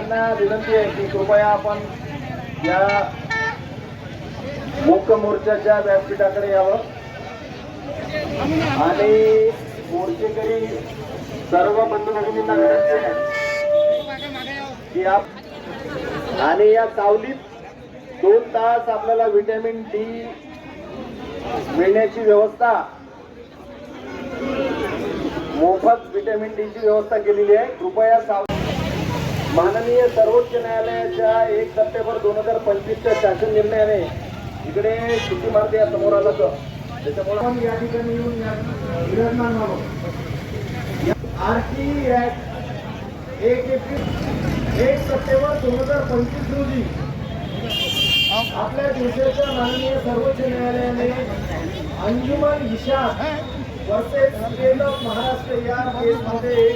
सगळ्यांना विनंती आहे की कृपया आपण या मुख्य मोर्चाच्या व्यासपीठाकडे यावं. आणि मोर्चेकरी सर्व बंधू भगिनींना विनंती आहे की आप आणि या सावलीत दोन तास आपल्याला व्हिटॅमिन डी मिळण्याची व्यवस्था मोफत व्हिटॅमिन डी ची व्यवस्था केलेली आहे. कृपया साव माननीय सर्वोच्च न्यायालयाच्या एक सप्टेंबर दोन हजार पंचवीसच्या शासन निर्णयाने इकडे सुट्टी मारते या समोर आलं तर. त्याच्यामुळे आपण या ठिकाणी येऊन या. विराजमान व्हावं. आर टी ऍक्ट एक एप्रिल एक सप्टेंबर दोन हजार पंचवीस रोजी आपल्या देशाच्या माननीय सर्वोच्च न्यायालयाने Anjuman Vishakh versus state of Maharashtra या केसमध्ये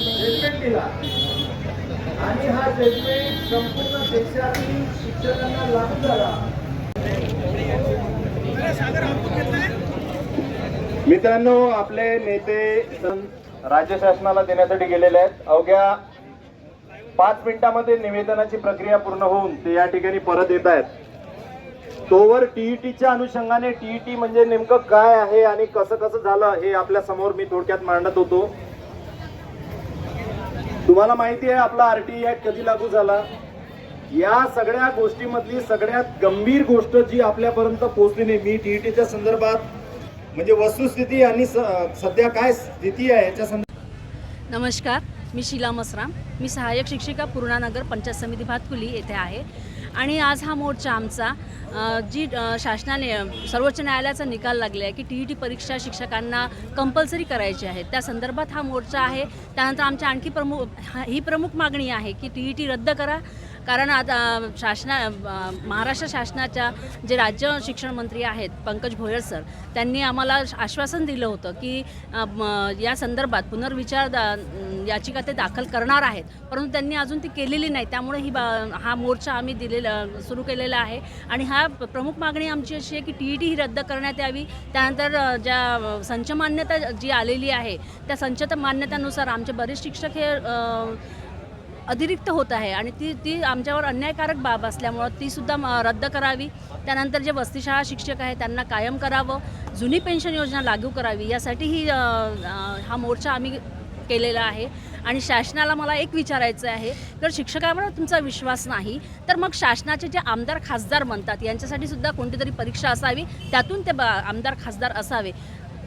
जजमेंट दिला आणि हा जजमेंट संपूर्ण देशातील शिक्षकांना लागू झाला. मित्रांनो आपले नेते राज्य शासनाला देण्यासाठी गेलेले आहेत. अवघ्या पाच मिनिटामध्ये निवेदनाची प्रक्रिया पूर्ण होऊन ते या ठिकाणी परत येत आहेत. तोवर टीईटीच्या अनुषंगाने टीईटी म्हणजे नेमकं काय आहे आणि कसं कसं झालं हे आपल्यासमोर मी थोडक्यात मांडत होतो. तुम्हाला माहिती आहे आपला आरटीई ऍक्ट कधी लागू झाला? या सगळ्या गोष्टीमधली सगळ्यात गंभीर गोष्ट जी आपल्यापर्यंत पोहोचली नाही मी टीईटीच्या संदर्भात म्हणजे वस्तुस्थिती आणि स- सध्या काय स्थिती आहे याच्या संदर्भात नमस्कार मी शीला मसराम. मी सहाय्यक शिक्षिका पूर्णानगर पंचायत समिती भातकुली येथे आहे. आणि आज हा मोर्चा आमचा जी शासनाने सर्वोच्च न्यायालयाचा निकाल लागला आहे की टी ई टी परीक्षा शिक्षकांना कंपल्सरी करायची आहे. त्या संदर्भात हा मोर्चा आहे. त्यानंतर आमच्या आणखी प्रमुख ही प्रमुख मागणी आहे की टी ई टी रद्द करा. कारण आता शासना महाराष्ट्र शासनाच्या जे राज्य शिक्षण मंत्री आहेत पंकज भोयर सर त्यांनी आम्हाला आश्वासन दिलं होतं की या संदर्भात पुनर्विचार दा- याचिका ते दाखल करणार आहेत. परंतु त्यांनी अजून ती केलेली नाही. त्यामुळे ही बा हा मोर्चा आम्ही दिलेला सुरू केलेला आहे. आणि हा प्रमुख मागणी आमची अशी आहे की टी ई टी ही रद्द करण्यात यावी. त्यानंतर ज्या संचमान्यता संच मान्यता जी आलेली आहे त्या संच मान्यतानुसार आमचे बरेच शिक्षक हे अतिरिक्त होत आहे आणि ती ती आमच्यावर अन्यायकारक बाब असल्यामुळं ती सुद्धा म- रद्द करावी. त्यानंतर जे वस्तीशाळा शिक्षक आहे त्यांना कायम करावं. जुनी पेन्शन योजना लागू करावी. यासाठी ही हा मोर्चा आम्ही केलेला आहे. आणि शासनाला मला एक विचारायचं आहे. जर शिक्षकावर तुमचा विश्वास नाही तर मग शासनाचे जे आमदार खासदार म्हणतात यांच्यासाठी सुद्धा कोणती तरी परीक्षा असावी. त्यातून ते बा आमदार खासदार असावे.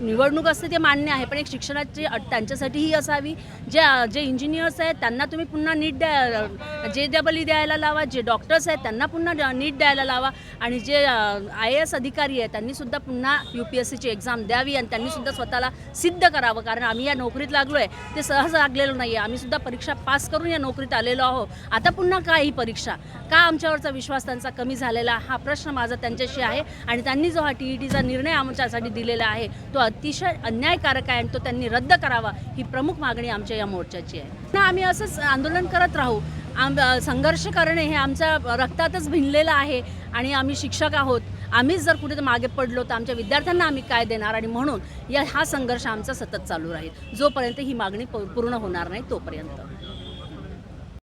निवडणूक असते ते मान्य आहे पण एक शिक्षणाची अट त्यांच्यासाठीही असावी. जे जे इंजिनियर्स आहेत त्यांना तुम्ही पुन्हा नीट द्या जे डबल ई e द्यायला लावा जे डॉक्टर्स आहेत त्यांना पुन्हा नीट द्यायला लावा. आणि जे आय ए एस अधिकारी आहेत त्यांनीसुद्धा पुन्हा यू पी एस सीची एक्झाम द्यावी आणि त्यांनीसुद्धा स्वतःला सिद्ध करावं. कारण आम्ही या नोकरीत लागलो आहे ते सहज लागलेलो नाही आहे आम्हीसुद्धा परीक्षा पास करून या नोकरीत आलेलो आहोत. आता पुन्हा का ही परीक्षा? का आमच्यावरचा विश्वास त्यांचा कमी झालेला? हा प्रश्न माझा त्यांच्याशी आहे. आणि त्यांनी जो हा टी ई टीचा निर्णय आमच्यासाठी दिलेला आहे तो अतिशय अन्यायकारक आहे आणि तो त्यांनी रद्द करावा ही प्रमुख मागणी आमच्या या मोर्चाची आहे. ना आम्ही असंच आंदोलन करत राहू. आम संघर्ष करणे हे आमच्या रक्तातच भिनलेलं आहे आणि आम्ही शिक्षक आहोत. आम्हीच जर कुठे मागे पडलो तर आमच्या विद्यार्थ्यांना आम्ही काय देणार आणि म्हणून या हा संघर्ष आमचा सतत चालू राहील. जोपर्यंत ही मागणी पूर्ण होणार नाही तोपर्यंत.